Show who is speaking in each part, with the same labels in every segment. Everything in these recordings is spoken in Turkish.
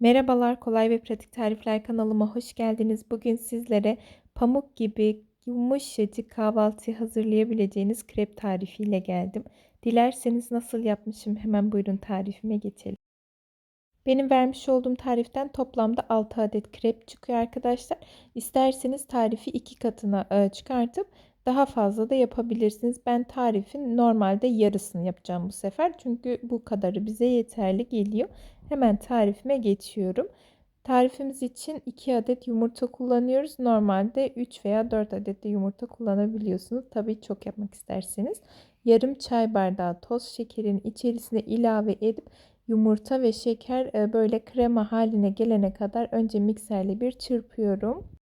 Speaker 1: Merhabalar, kolay ve pratik tarifler kanalıma hoş geldiniz. Bugün sizlere pamuk gibi yumuşacık kahvaltı hazırlayabileceğiniz krep tarifiyle geldim. Dilerseniz nasıl yapmışım hemen buyurun tarifime geçelim. Benim vermiş olduğum tariften toplamda 6 adet krep çıkıyor arkadaşlar. İsterseniz tarifi iki katına e, çıkartıp daha fazla da yapabilirsiniz. Ben tarifin normalde yarısını yapacağım bu sefer. Çünkü bu kadarı bize yeterli geliyor. Hemen tarifime geçiyorum. Tarifimiz için 2 adet yumurta kullanıyoruz. Normalde 3 veya 4 adet de yumurta kullanabiliyorsunuz. Tabii çok yapmak isterseniz. Yarım çay bardağı toz şekerin içerisine ilave edip yumurta ve şeker e, böyle krema haline gelene kadar önce mikserle bir çırpıyorum.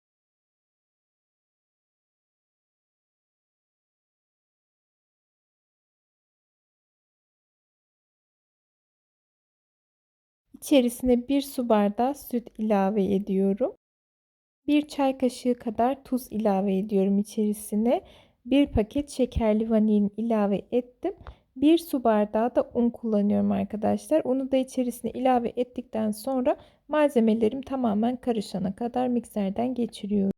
Speaker 1: İçerisine bir su bardağı süt ilave ediyorum. Bir çay kaşığı kadar tuz ilave ediyorum içerisine. Bir paket şekerli vanilin ilave ettim. Bir su bardağı da un kullanıyorum arkadaşlar. Unu da içerisine ilave ettikten sonra malzemelerim tamamen karışana kadar mikserden geçiriyorum.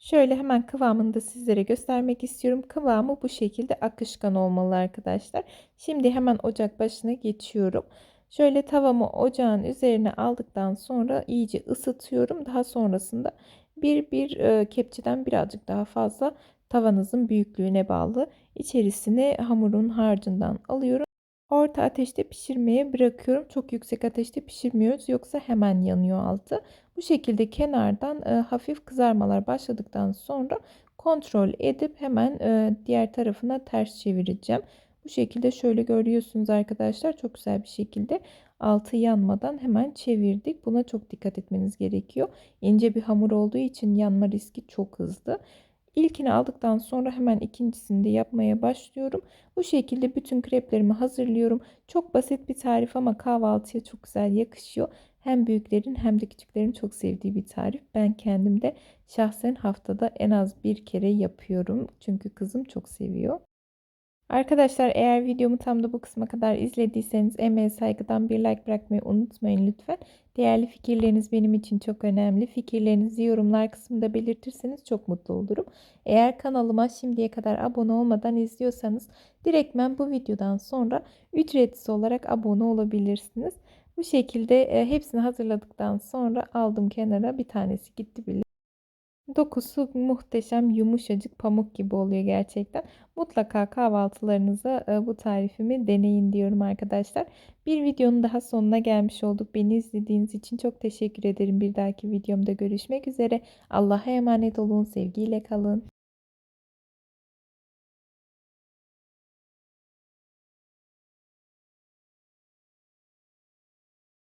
Speaker 1: Şöyle hemen kıvamını da sizlere göstermek istiyorum. Kıvamı bu şekilde akışkan olmalı arkadaşlar. Şimdi hemen ocak başına geçiyorum. Şöyle tavamı ocağın üzerine aldıktan sonra iyice ısıtıyorum. Daha sonrasında bir bir e, kepçeden birazcık daha fazla tavanızın büyüklüğüne bağlı içerisine hamurun harcından alıyorum. Orta ateşte pişirmeye bırakıyorum. Çok yüksek ateşte pişirmiyoruz yoksa hemen yanıyor altı. Bu şekilde kenardan e, hafif kızarmalar başladıktan sonra kontrol edip hemen e, diğer tarafına ters çevireceğim. Bu şekilde şöyle görüyorsunuz arkadaşlar çok güzel bir şekilde altı yanmadan hemen çevirdik. Buna çok dikkat etmeniz gerekiyor. İnce bir hamur olduğu için yanma riski çok hızlı. İlkini aldıktan sonra hemen ikincisini de yapmaya başlıyorum. Bu şekilde bütün kreplerimi hazırlıyorum. Çok basit bir tarif ama kahvaltıya çok güzel yakışıyor. Hem büyüklerin hem de küçüklerin çok sevdiği bir tarif. Ben kendim de şahsen haftada en az bir kere yapıyorum. Çünkü kızım çok seviyor. Arkadaşlar eğer videomu tam da bu kısma kadar izlediyseniz emeğe saygıdan bir like bırakmayı unutmayın lütfen. Değerli fikirleriniz benim için çok önemli. Fikirlerinizi yorumlar kısmında belirtirseniz çok mutlu olurum. Eğer kanalıma şimdiye kadar abone olmadan izliyorsanız direktmen bu videodan sonra ücretsiz olarak abone olabilirsiniz. Bu şekilde e, hepsini hazırladıktan sonra aldım kenara bir tanesi gitti bile. Dokusu muhteşem yumuşacık pamuk gibi oluyor gerçekten. Mutlaka kahvaltılarınıza e, bu tarifimi deneyin diyorum arkadaşlar. Bir videonun daha sonuna gelmiş olduk. Beni izlediğiniz için çok teşekkür ederim. Bir dahaki videomda görüşmek üzere. Allah'a emanet olun. Sevgiyle kalın.